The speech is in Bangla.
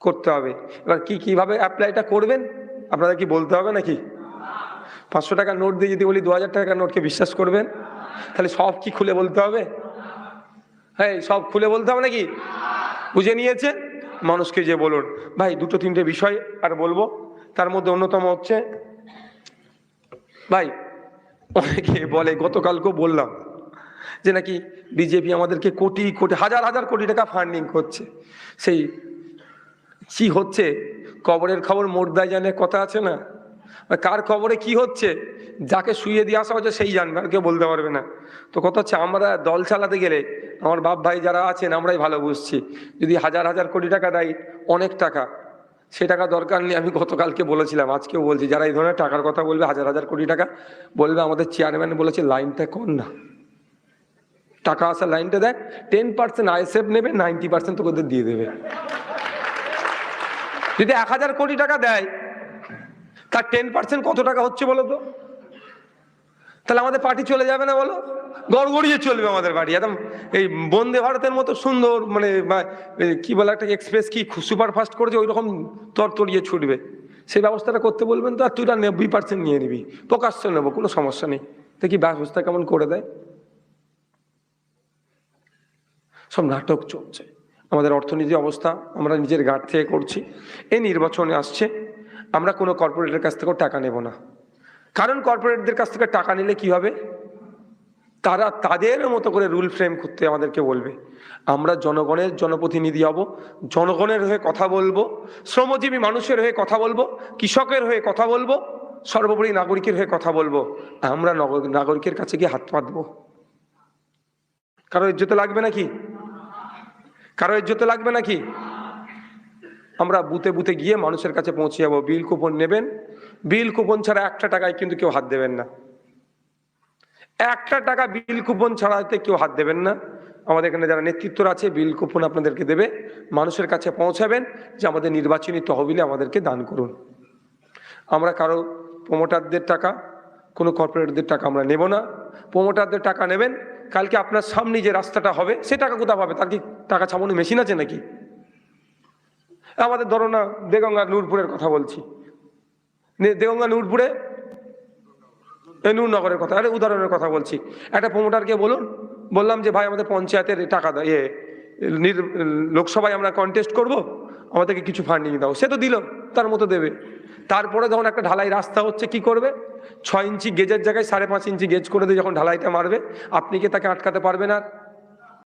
করতে হবে। এবার কি, কীভাবে অ্যাপ্লাইটা করবেন? আপনাদের কি বলতে হবে নাকি? পাঁচশো টাকার নোট দিয়ে যদি বলি, দু হাজার টাকার নোটকে বিশ্বাস করবেন? তাহলে সব কি খুলে বলতে হবে? হ্যাঁ সব খুলে বলতে হবে নাকি? বুঝে নিয়েছে মানুষকে যে বলুন। ভাই, দুটো তিনটে বিষয় আর বলব। তার মধ্যে অন্যতম হচ্ছে, ভাই, অনেকে বলে, গতকালকেও বললাম যে নাকি বিজেপি আমাদেরকে কোটি কোটি, হাজার হাজার কোটি টাকা ফান্ডিং করছে। সেই কি হচ্ছে? কবরের খবর মোর্দায় জানে কথা আছে না? কার খবরে কি হচ্ছে? যাকে শুয়ে দিয়ে আসা হচ্ছে সেই জানবে, আর কেউ বলতে পারবে না। তো কথা হচ্ছে, আমরা দল চালাতে গেলে আমার বাপ ভাই যারা আছেন, আমরাই ভালো বুঝছি। যদি হাজার হাজার কোটি টাকা দেয়, অনেক টাকা। সে টাকা দরকার নেই, আমি গতকালকে বলেছিলাম, আজকেও বলছি, যারা এই ধরনের টাকার কথা বলবে, হাজার হাজার কোটি টাকা বলবে, আমাদের চেয়ারম্যান বলেছে, লাইনটা কর না? টাকা আসা লাইনটা দেখ টেন পার্সেন্ট আইএসএফ নেবে নাইনটি পার্সেন্ট তোকে দিয়ে দেবে। যদি এক হাজার কোটি টাকা দেয়, তার টেন পার্সেন্ট কত টাকা হচ্ছে বলো তো? তাহলে আমাদের পার্টি চলে যাবে না বলো? গড়গড়িয়ে চলবে আমাদের বাড়ি একদম এই বন্দে ভারতের মতো সুন্দর মানে কি বলে একটা এক্সপ্রেস কি সুপার ফাস্ট করেছে ওই রকম তরতরিয়ে ছুটবে। সেই ব্যবস্থাটা করতে বলবেন তো, আর তুই নব্বই পার্সেন্ট নিয়ে নিবি। প্রকাশ্য নেব, কোনো সমস্যা নেই। দেখি ব্যবস্থা কেমন করে দেয়? সব নাটক চলছে। আমাদের অর্থনীতি অবস্থা, আমরা নিজের গাঢ় থেকে করছি। এই নির্বাচনে আসছে, আমরা কোনো কর্পোরেটের কাছ থেকেও টাকা নেব না। কারণ কর্পোরেটদের কাছ থেকে টাকা নিলে কি হবে? তারা তাদের মতো করে রুল ফ্রেম করতে আমাদেরকে বলবে। আমরা জনগণের জনপ্রতিনিধি হব, জনগণের হয়ে কথা বলব, শ্রমজীবী মানুষের হয়ে কথা বলব, কৃষকের হয়ে কথা বলব, সর্বোপরি নাগরিকের হয়ে কথা বলব। আমরা নগ- নাগরিকের কাছে গিয়ে হাত পাতবো। কারও ইজ্জতে লাগবে নাকি? কারও ইজ্জতে লাগবে নাকি? আমরা বুতে বুতে গিয়ে মানুষের কাছে পৌঁছে যাব। বিল কুপন নেবেন। বিল কুপন ছাড়া একটা টাকায় কিন্তু কেউ হাত দেবেন না। একটা টাকা বিল কুপন ছাড়াতে কেউ হাত দেবেন না। আমাদের এখানে যারা নেতৃত্বরা আছে, বিল কুপন আপনাদেরকে দেবে। মানুষের কাছে পৌঁছাবেন যে আমাদের নির্বাচনী তহবিলে আমাদেরকে দান করুন। আমরা কারও প্রমোটারদের টাকা, কোনো কর্পোরেটদের টাকা আমরা নেব না। প্রমোটারদের টাকা নেবেন কালকে আপনার সামনে যে রাস্তাটা হবে, সে টাকা কোথা পাবে? তার কি টাকা ছাপানো মেশিন আছে নাকি? আমাদের ধরো না, দেগঙ্গা নূরপুরের কথা বলছি। দেগঙ্গা নূরপুরে? নূরনগরের কথা, আরে উদাহরণের কথা বলছি। একটা প্রমোটারকে বলুন, বললাম যে, ভাই, আমাদের পঞ্চায়েতের টাকা দাও ইয়ে লোকসভায় আমরা কন্টেস্ট করব, আমাদেরকে কিছু ফান্ডিং দাও। সে তো দিল, তার মতো দেবে। তারপরে যখন একটা ঢালাই রাস্তা হচ্ছে, কি করবে? ছয় ইঞ্চি গেজের জায়গায় সাড়ে পাঁচ ইঞ্চি গেজ করে দিয়ে যখন ঢালাইটা মারবে, আপনি কি তাকে আটকাতে পারবেন আর?